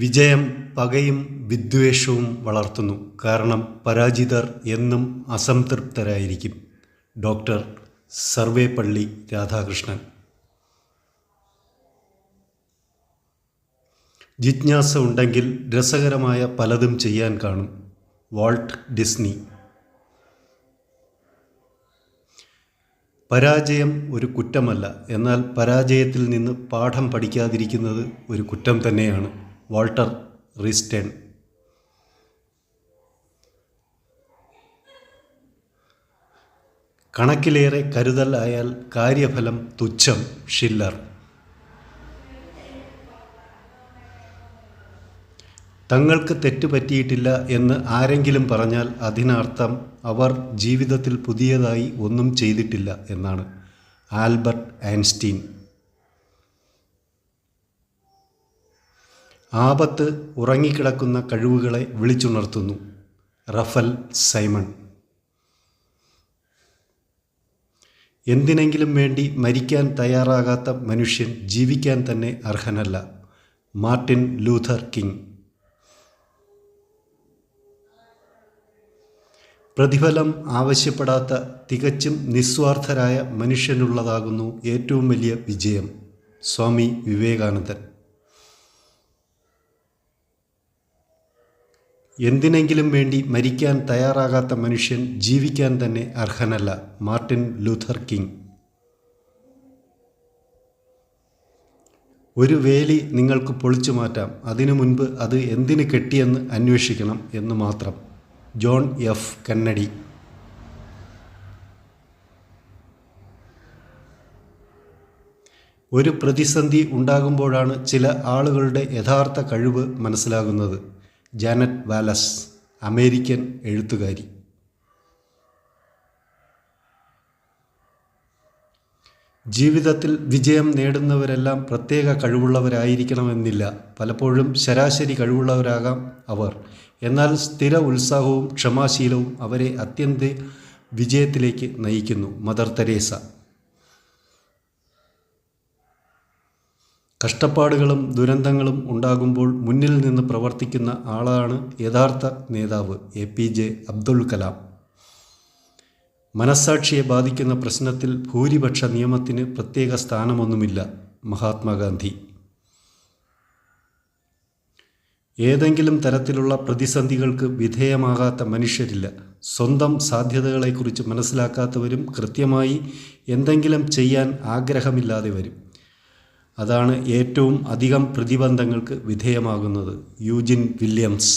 വിജയം പകയും വിദ്വേഷവും വളർത്തുന്നു. കാരണം പരാജിതർ എന്നും അസംതൃപ്തരായിരിക്കും. ഡോക്ടർ സർവേപ്പള്ളി രാധാകൃഷ്ണൻ. ജിജ്ഞാസ ഉണ്ടെങ്കിൽ രസകരമായ പലതും ചെയ്യാൻ കാണും. Walt Disney. പരാജയം ഒരു കുറ്റമല്ല. എന്നാൽ പരാജയത്തിൽ നിന്ന് പാഠം പഠിക്കാതിരിക്കുന്നത് ഒരു കുറ്റം തന്നെയാണ്. വാൾട്ടർ റിസ്റ്റേൺ. കണക്കിലേറെ കരുതൽ ആയാൽ കാര്യഫലം തുച്ഛം ഷില്ലർ. തങ്ങൾക്ക് തെറ്റുപറ്റിയിട്ടില്ല എന്ന് ആരെങ്കിലും പറഞ്ഞാൽ അതിനർത്ഥം അവർ ജീവിതത്തിൽ പുതിയതായി ഒന്നും ചെയ്തിട്ടില്ല എന്നാണ്. Albert Einstein. ആപത്ത് ഉറങ്ങിക്കിടക്കുന്ന കഴിവുകളെ വിളിച്ചുണർത്തുന്നു. Ruffle Simon. എന്തിനെങ്കിലും വേണ്ടി മരിക്കാൻ തയ്യാറാകാത്ത മനുഷ്യൻ ജീവിക്കാൻ തന്നെ അർഹനല്ല. Martin Luther King. പ്രതിഫലം ആവശ്യപ്പെടാത്ത തികച്ചും നിസ്വാർത്ഥരായ മനുഷ്യനുള്ളതാകുന്നു ഏറ്റവും വലിയ വിജയം. സ്വാമി വിവേകാനന്ദൻ. എന്തിനെങ്കിലും വേണ്ടി മരിക്കാൻ തയ്യാറാകാത്ത മനുഷ്യൻ ജീവിക്കാൻ തന്നെ അർഹനല്ല. Martin Luther King. ഒരു വേലി നിങ്ങൾക്ക് പൊളിച്ചു മാറ്റാം. അതിനു മുൻപ് അത് എന്തിനു കെട്ടിയെന്ന് അന്വേഷിക്കണം എന്ന് മാത്രം. John F. കന്നഡി. ഒരു പ്രതിസന്ധി ഉണ്ടാകുമ്പോഴാണ് ചില ആളുകളുടെ യഥാർത്ഥ കഴിവ് മനസ്സിലാകുന്നത്. ജാനറ്റ് വാലസ് അമേരിക്കൻ എഴുത്തുകാരി. ജീവിതത്തിൽ വിജയം നേടുന്നവരെല്ലാം പ്രത്യേക കഴിവുള്ളവരായിരിക്കണമെന്നില്ല. പലപ്പോഴും ശരാശരി കഴിവുള്ളവരാകാം അവർ. എന്നാൽ സ്ഥിര ഉത്സാഹവും ക്ഷമാശീലവും അവരെ അത്യന്ത വിജയത്തിലേക്ക് നയിക്കുന്നു മദർ തെരേസ. കഷ്ടപ്പാടുകളും ദുരന്തങ്ങളും ഉണ്ടാകുമ്പോൾ മുന്നിൽ നിന്ന് പ്രവർത്തിക്കുന്ന ആളാണ് യഥാർത്ഥ നേതാവ് A P J Abdul Kalam. മനസ്സാക്ഷിയെ ബാധിക്കുന്ന പ്രശ്നത്തിൽ ഭൂരിപക്ഷ നിയമത്തിന് പ്രത്യേക സ്ഥാനമൊന്നുമില്ല മഹാത്മാഗാന്ധി. ഏതെങ്കിലും തരത്തിലുള്ള പ്രതിസന്ധികൾക്ക് വിധേയമാകാത്ത മനുഷ്യരില്ല. സ്വന്തം സാധ്യതകളെക്കുറിച്ച് മനസ്സിലാക്കാത്തവരും കൃത്യമായി എന്തെങ്കിലും ചെയ്യാൻ ആഗ്രഹമില്ലാതെ വരും. അതാണ് ഏറ്റവും അധികം പ്രതിബന്ധങ്ങൾക്ക് വിധേയമാകുന്നത് യൂജിൻ വില്യംസ്.